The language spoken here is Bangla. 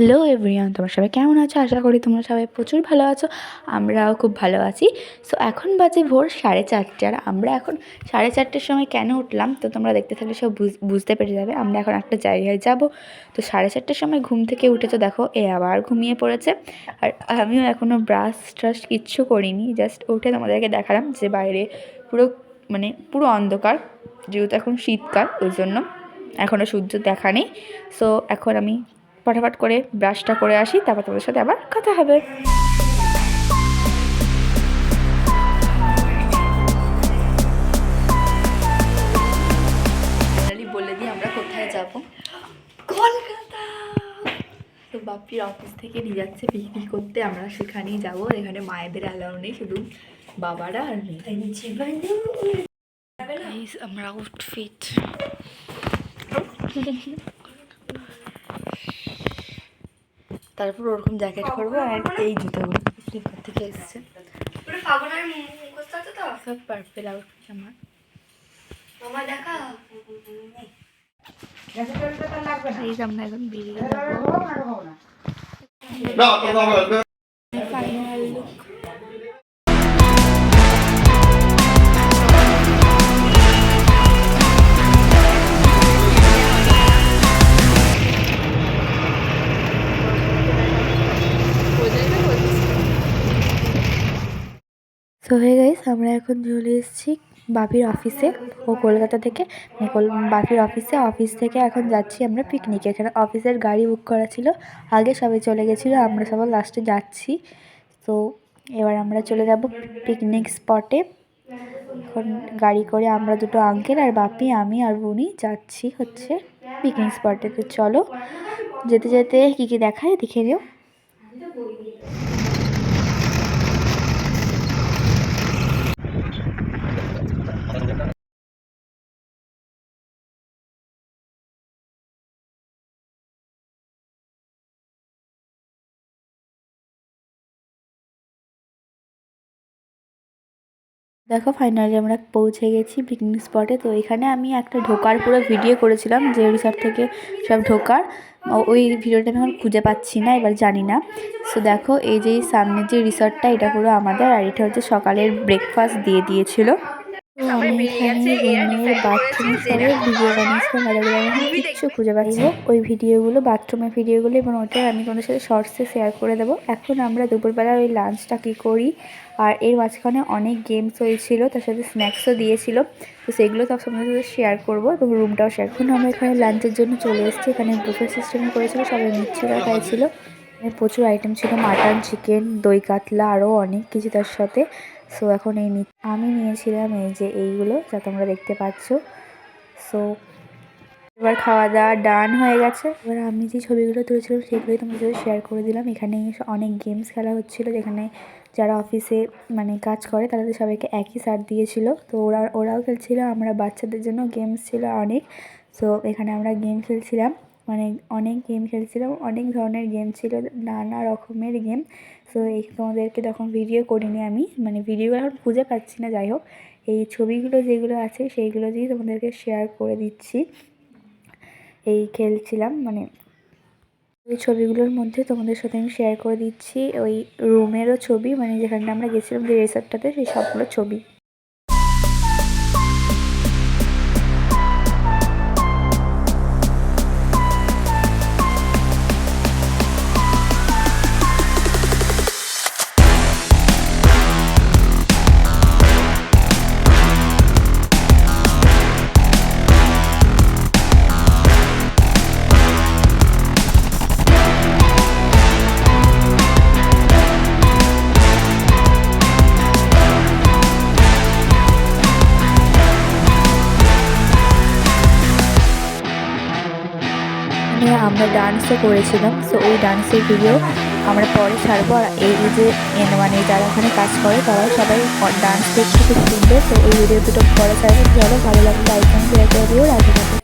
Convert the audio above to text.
হ্যালো এভরিওয়ান তোমরা সবাই কেমন আছো? আশা করি তোমরা সবাই প্রচুর ভালো আছো। আমরাও খুব ভালো আছি। সো এখন বাজে ভোর সাড়ে চারটে। আর আমরা এখন সাড়ে চারটের সময় কেন উঠলাম? তো তোমরা দেখতে থাকলে সব বুঝ- বুঝতে পেরে যাবে। আমরা এখন একটা জায়গায় যাব। তো সাড়ে চারটের সময় ঘুম থেকে উঠে তো দেখো, এ আবার ঘুমিয়ে পড়েছে। আর আমিও এখনও ব্রাশ ট্রাশ কিচ্ছু করিনি। জাস্ট উঠে তোমাদেরকে দেখালাম যে বাইরে পুরো মানে পুরো অন্ধকার। যেহেতু এখন শীতকাল, ওই জন্য এখনও সূর্য দেখা নেই। সো এখন আমি ফটাফট করে ব্রাশটা করে আসি তারপর তোমাদের সাথে আবার কথা হবে। বলে দিই আমরা কোথায় যাব? কলকাতা! তো বাপির অফিস থেকে নিয়ে যাচ্ছে পিকনিক করতে আমরা সেখানেই যাব। এখানে মায়েদের অ্যালাউ নেই শুধু বাবারা আর আমরা আউটফিট তারপর ওরকম জ্যাকেট করব আর এই জুতোগুলো ফ্লিপকার্ট থেকে এসছে। সব পার্পেল আউটফিট আমার। এই আমরা এখন বেরিয়ে সো হয়ে গাইস আমরা এখন চলে এসেছি বাপির অফিসে ও কলকাতা থেকে। মানে বাপির অফিসে অফিস থেকে এখন যাচ্ছি আমরা পিকনিকে এখানে অফিসের গাড়ি বুক করা ছিল। আগে সবাই চলে গেছিল, আমরা সবাই লাস্টে যাচ্ছি। তো এবার আমরা চলে যাব পিকনিক স্পটে এখন গাড়ি করে আমরা দুটো আঙ্কেল আর বাপি, আমি আর উনি যাচ্ছি হচ্ছে পিকনিক স্পটে তো চলো, যেতে যেতে কী কী দেখায় দেখে নিও। দেখো ফাইনালি আমরা পৌঁছে গেছি পিকনিক স্পটে তো এখানে আমি একটা ঢোকার পুরো ভিডিও করেছিলাম, যে রিসর্ট থেকে সব ঢোকার। ওই ভিডিওটা আমি এখন খুঁজে পাচ্ছি না, এবার জানি না। সো দেখো, এই যে সামনের যে রিসর্টটা এটা পুরো আমাদের আর এটা হচ্ছে সকালের ব্রেকফাস্ট দিয়ে দিয়েছিল। এখানে রুমের বাথরুমের ভিডিও এগুলো আমি কিচ্ছু খুঁজে পাচ্ছি ওই ভিডিওগুলো বাথরুমের ভিডিওগুলো এবং ওটা আমি তোমাদের সাথে শর্টসে শেয়ার করে দেবো। এখন আমরা দুপুরবেলা ওই লাঞ্চটা কী করি আর এর মাঝখানে অনেক গেমস হয়েছিল তার সাথে স্ন্যাক্সও দিয়েছিল। তো সেগুলো সব তোমাদের সাথে শেয়ার করব এবং রুমটাও শেয়ার এখন আমরা এখানে লাঞ্চের জন্য চলে এসেছি এখানে বুফে সিস্টেম করেছিল সবাই নিচ্ছিল আর খাইছিল। এখানে প্রচুর আইটেম ছিল মাটন চিকেন দই কাতলা আরও অনেক কিছু তার সাথে। সো এখন এই আমি নিয়েছিলাম এই যে এইগুলো যা তোমরা দেখতে পাচ্ছ। সো এবার খাওয়া দাওয়া ডান হয়ে গেছে। এবার আমি যে ছবিগুলো তুলেছিলাম সেগুলোই তোমাদের সাথে শেয়ার করে দিলাম। এখানে অনেক গেমস খেলা হচ্ছিল, যেখানে যারা অফিসে মানে কাজ করে তাদের সবাইকে একই সার দিয়েছিল। তো ওরা, ওরাও খেলছিল, আমরা বাচ্চাদের জন্য গেমস ছিল অনেক। সো এখানে আমরা গেম খেলছিলাম। মানে অনেক গেম খেলছিলাম অনেক ধরনের গেম ছিল, নানা রকমের গেম সো এই তোমাদেরকে তখন ভিডিও করিনি আমি মানে ভিডিও এখন খুঁজে পাচ্ছি না, যাই হোক। এই ছবিগুলো যেগুলো আছে, সেইগুলো দিয়ে তোমাদেরকে শেয়ার করে দিচ্ছি। এই খেলছিলাম মানে ওই ছবিগুলোর মধ্যে তোমাদের সাথে আমি শেয়ার করে দিচ্ছি। ওই রুমেরও ছবি মানে যেখানটা আমরা গেছিলাম যে রিসর্টটাতে সেই সবগুলো ছবি। আমরা ডান্সও করেছিলাম সো ওই ডান্সের ভিডিও আমরা পরে ছাড়বো। আর এই যে মানে যারা ওখানে কাজ করে, তারাও সবাই ডান্স দেখতে খুব সুন্দর। তো ওই ভিডিও দুটো পরে ছাড়বো। ভালো লাগলে আইকন শেয়ার করে দিও। রাখি